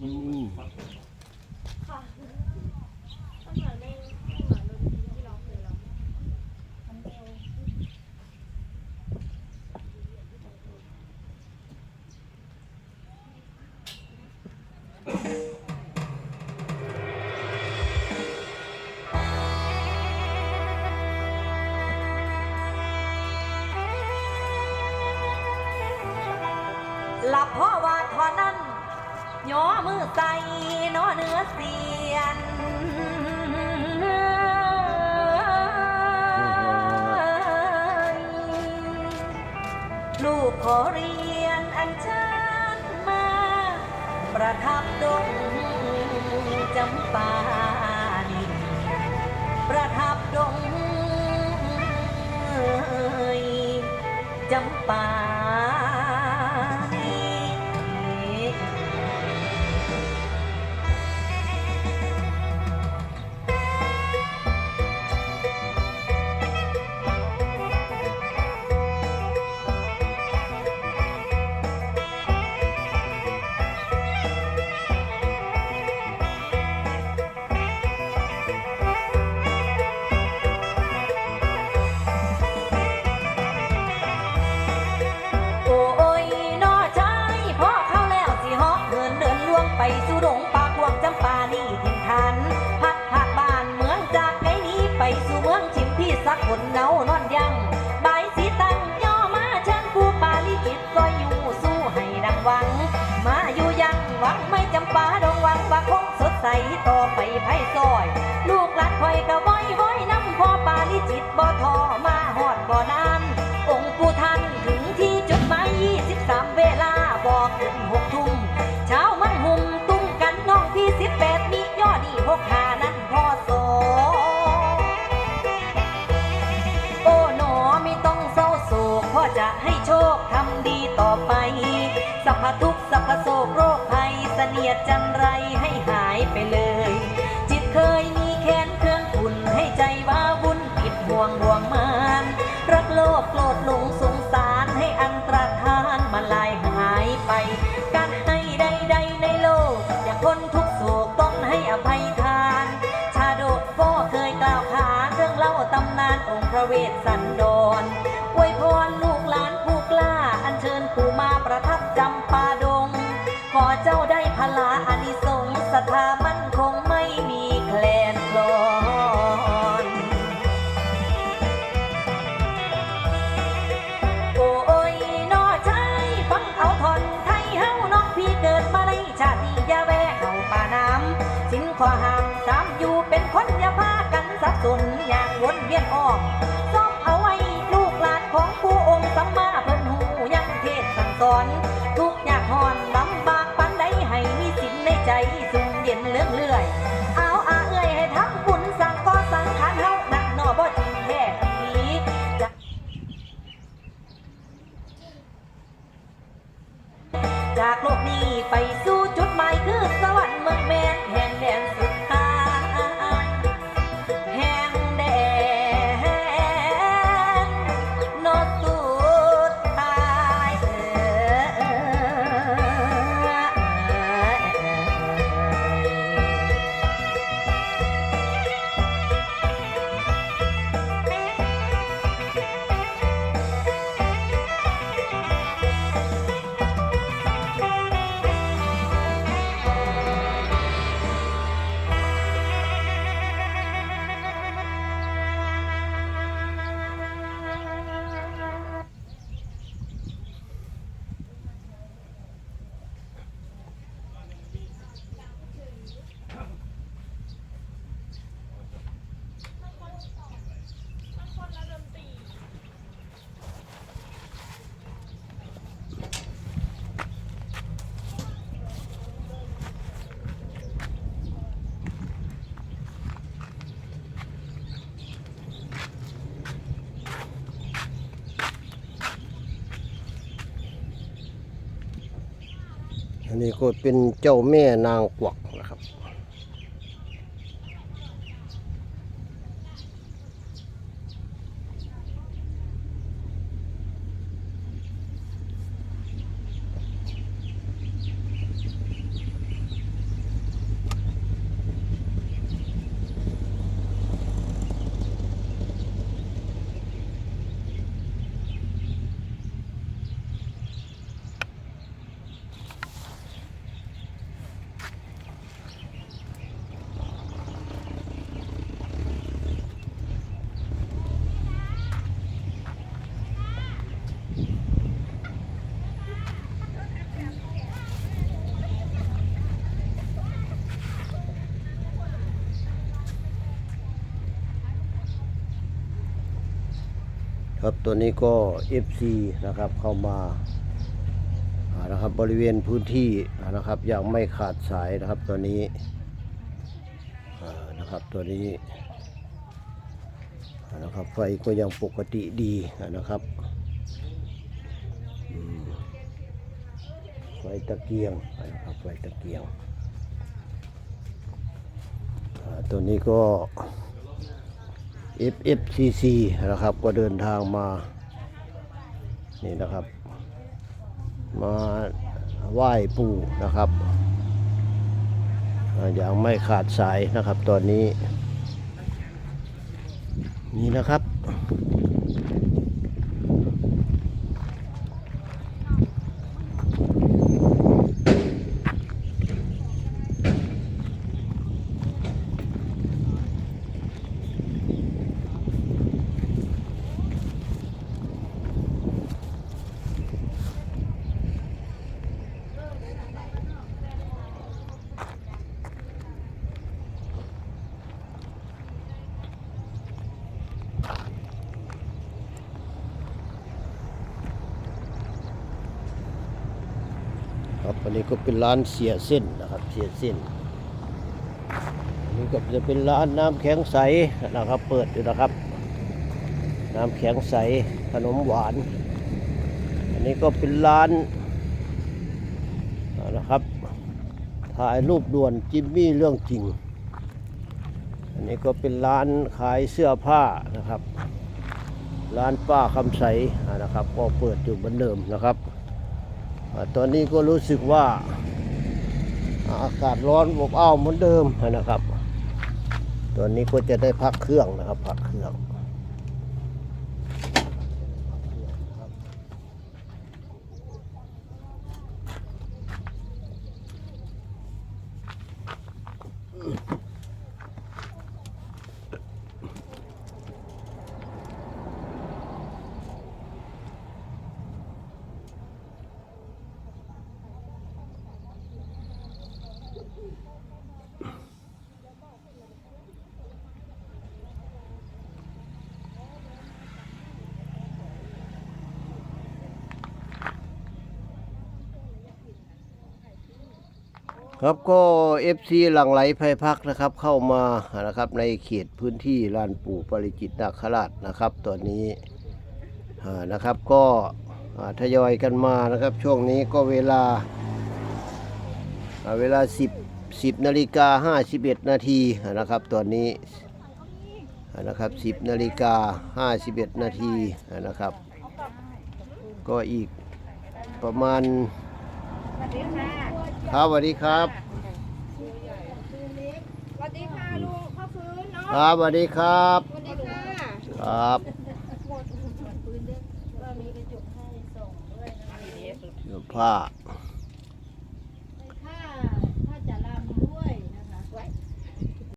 มั ย้อมือใส่นอเนื้อเสียนลูกขอเรียนอันเชิญมา ประทับดงจำปา วังไม่จำปาดงหวังว่าคงสดใสต่อไปไพ่ซอย ลูกหลานคอยกระว้อยว้อยน้ำพ่อปาลิจิตบ่ทอมาหอดบ่นานองค์ปู่ท่านถึงที่จุดหมาย23เวลาบอกขึ้นหกทุ่มเช้ามันหุ่มตุ้มกันน้องพี่18มียอดีหกหานั้นพอโสโอ้หนอไม่ต้องเศร้าโศกพ่อจะให้โชคทำดีต่อไป เสนียดจันไรให้หายไปเลย จิตเคยมีแค้นเครื่องขุนให้ใจว่าวุ่นผิดห่วงห่วงมานรักโลภโกรธหลงสงสารให้อันตรธานมาลายหายไป การให้ใดๆในโลก อย่าพ้นทุกโศกต้องให้อภัยทาน ชาดกก็เคยกล่าวขานเรื่องเล่าตำนานองค์พระเวสสันดร วนเวียนออมซ่อมเอาไว้ลูกหลานของผู้องค์สัมมาเพิ่นหูยังเทศสั่งสอน ทุกข์ยากหอนลำบากปันใดให้มีสินในใจสุ่มเย็นเลื่องเลื่อยเอาอาเอ้ยให้ทำบุญสั่งก็สังขารเฮานักหนอบ่จริงแท้ผีจะจากโลกนี้ไป อันนี้ก็เป็นเจ้าแม่นางกวักนะ ครับตัวนี้ก็ FC นะครับเข้ามานะครับบริเวณพื้นที่นะครับยังไม่ขาดสายนะครับตัวนี้นะครับตัวนี้นะครับไฟก็ยังปกติดีนะครับไฟตะเกียงนะครับไฟตะเกียงตัวนี้ก็ FFCC นะครับ ก็เดินทางมา นี่นะครับ มาไหว้ปู่นะครับอย่างไม่ขาดสายนะครับตอนนี้ นี่นะครับ อันนี้ก็เป็นร้านเสียเส้นนะครับ เสียเส้นอันนี้ก็จะเป็นร้านน้ำแข็งใสนะครับ เปิดอยู่นะครับ น้ำแข็งใสขนมหวาน อันนี้ก็เป็นร้านนะครับ ถ่ายรูปด่วนจิมมี่เรื่องจริง อันนี้ก็เป็นร้านขายเสื้อผ้านะครับ ร้านป้าคำใสนะครับ ก็เปิดอยู่เหมือนเดิมนะครับ ตอนนี้ก็รู้สึกว่าอากาศร้อนอบอ้าวเหมือนเดิมนะครับ ตอนนี้ก็จะได้พักเครื่องนะครับ พักเครื่อง ครับก็ FC หลังไหลไพพักนะครับ เข้ามานะครับในเขตพื้นที่ลานปู่ปริจิตนาคราชนะครับตอนนี้นะครับก็ทยอยกันมานะครับ ช่วงนี้ก็เวลาเวลา 10 10นาฬิกา51 นาทีนะครับตอนนี้นะครับ 10นาฬิกา51 นาทีนะครับ ก็อีกประมาณ ครับสวัสดีครับสวัสดีค่ะลุงพ่อฟื้นเนาะครับสวัสดีครับสวัสดีค่ะครับก็มีกระจกให้ส่งด้วยนะคะเสื้อผ้า